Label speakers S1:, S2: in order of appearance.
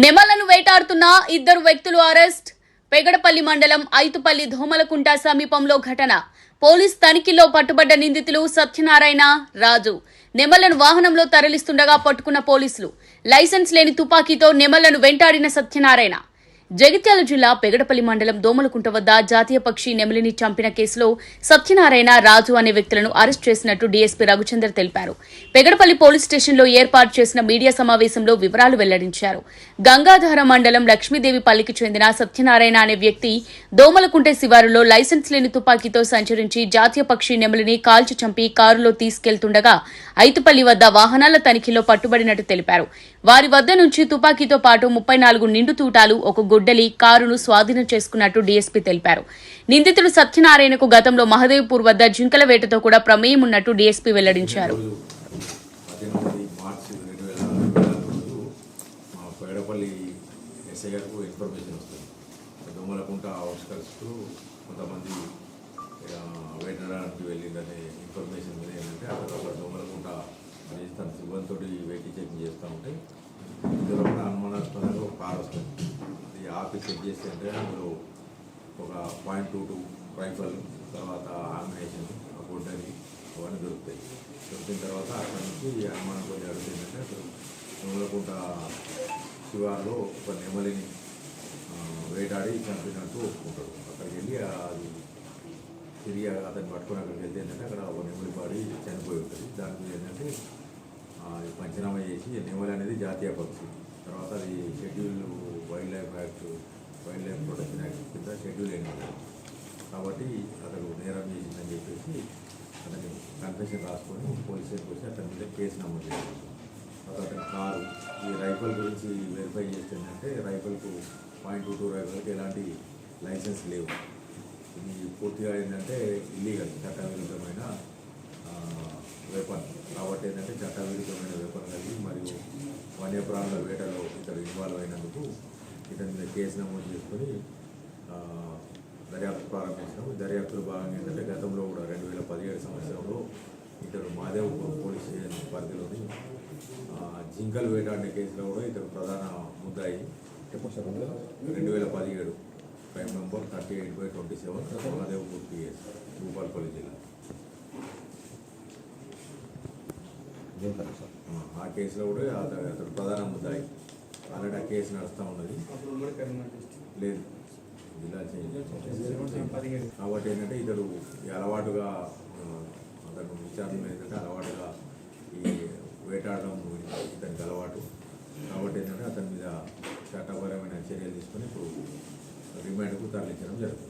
S1: నెమలను వేటాడుతున్న ఇద్దరు వ్యక్తులు అరెస్ట్. పెగడపల్లి మండలం ఐతుపల్లి ధోమలకుంట సమీపంలో ఘటన. పోలీస్ తనిఖీలో పట్టుబడ్డ నిందితులు సత్యనారాయణ రాజు. నెమలను వాహనంలో తరలిస్తుండగా పట్టుకున్న పోలీసులు. లైసెన్స్ లేని తుపాకీతో నెమలను వెంటాడిన సత్యనారాయణ. జగిత్యాల జిల్లా పెగడపల్లి మండలం దోమలకుంట వద్ద జాతీయ పక్షి నెమలిని చంపిన కేసులో సత్యనారాయణ రాజు అనే వ్యక్తులను అరెస్ట్ చేసినట్టు డీఎస్పీ రఘుచందర్ తెలిపారు. పెగడపల్లి పోలీస్ స్టేషన్లో ఏర్పాటు చేసిన మీడియా సమావేశంలో వివరాలు వెల్లడించారు. గంగాధర మండలం లక్ష్మీదేవి పల్లికి చెందిన సత్యనారాయణ అనే వ్యక్తి దోమలకుంట శివారులో లైసెన్స్ లేని తుపాకీతో సంచరించి జాతీయ పక్షి నెమలిని కాల్చి చంపి కారులో తీసుకెళ్తుండగా ఐతుపల్లి వద్ద వాహనాల తనిఖీలో పట్టుబడినట్టు తెలిపారు. వారి వద్ద నుంచి తుపాకీతో పాటు ముప్పై నాలుగు నిండు తూటాలు ఒక గొడ్డలి కారును స్వాధీనం చేసుకున్నట్టు డీఎస్పీ తెలిపారు. నిందితుడు సత్యనారాయణకు గతంలో మహదేవ్పూర్ వద్ద జింకల వేటతో కూడా ప్రమేయం ఉన్నట్టు డీఎస్పీ వెల్లడించారు.
S2: కొంతమంది వెళ్ళిందనే మార్చి రెండు వేల ఇరవై నాలుగు రోజు మా పేడపల్లి ఎస్ఐ గారికి ఇన్ఫర్మేషన్ వస్తుంది దొమ్మలకుంట అవుట్స్కట్స్కు కొంతమంది ఆ, వేటడానికి వెళ్ళిందనే ఇన్ఫర్మేషన్ మీద ఏంటంటే అక్కడ ఒక దొమ్మలకుంట అనేసి తన సిబ్బందితో వెహికల్ చెకింగ్ చేస్తూ ఉంటే ఇందులో కూడా అనుమానాస్పదంగా ఒక కార్ వస్తుంది అది ఆపి చెక్ చేస్తే అంటే అందులో ఒక పాయింట్ టూ టూ రైఫల్ తర్వాత ఆమినేషన్ గుడ్డని అవన్నీ దొరుకుతాయి. దొరికిన తర్వాత అక్కడ నుంచి అనుమానం కొంచెం అడుగుతుందంటే అసలు నూలకుంట శివారులో ఒక నెమలిని వేటాడి చంపినట్టు ఒప్పుకుంటాడు. అక్కడికి వెళ్ళి అది తిరిగి అతన్ని పట్టుకొని అక్కడికి వెళ్తే ఏంటంటే అక్కడ ఒక నెమలి పాడి చనిపోయి ఉంటుంది. దానికి ఏంటంటే పంచనామా చేసి నెమలి అనేది జాతీయ పక్షి తర్వాత అది schedule wildlife act wildlife protection act కింద షెడ్యూల్ అయినది కాబట్టి అతడు నేరం చేసిందని చెప్పేసి అతని కన్ఫెషన్ రాసుకొని పోలీస్ స్టేషన్కి వచ్చి అతని మీద కేసు నమోదు చేశారు. తర్వాత అతని కారు ఈ రైఫల్ గురించి వెరిఫై చేస్తుందంటే రైఫల్కు పాయింట్ టూ టూ రైఫల్కి ఎలాంటి లైసెన్స్ లేవు. ఇది పూర్తిగా ఏంటంటే ఇల్లీగల్ చట్టవిరుద్ధమైన వెపన్ కాబట్టి ఏంటంటే చట్టవిరుద్ధమైన వెపన్ కలిగి మరియు వన్యప్రాణుల వేటలో ఇతడు ఇన్వాల్వ్ అయినందుకు ఇతని కేసు నమోదు చేసుకొని దర్యాప్తు ప్రారంభించినాము. ఈ దర్యాప్తులో భాగంగా ఏంటంటే గతంలో కూడా రెండు వేల పదిహేడు సంవత్సరంలో ఇతడు మాదేవ్పూర్ పోలీస్ స్టేషన్ పరిధిలోని ఆ, జింకలు వేటాడిన కేసులో కూడా ఇతడు ప్రధాన ముద్దాయి. రెండు వేల పదిహేడు crime number thirty eight by twenty seven Mahadevpur PS Bhupalpally జిల్లా. ఆ, ఆ కేసులో కూడా అతడు అతడు ప్రధాన ముద్దాయి. ఆల్రెడీ ఆ కేసు నడుస్తూ ఉన్నది. లేదు. జిల్లా కాబట్టి ఏంటంటే ఇతడు అలవాటుగా ఆ, అతను విచారణ ఏంటంటే అలవాటుగా ఈ వేటాడడం ఇతనికి అలవాటు. కాబట్టి ఏంటంటే అతని మీద చట్టపరమైన చర్యలు తీసుకొని ఇప్పుడు రిమాండ్కు తరలించడం జరుగుతుంది.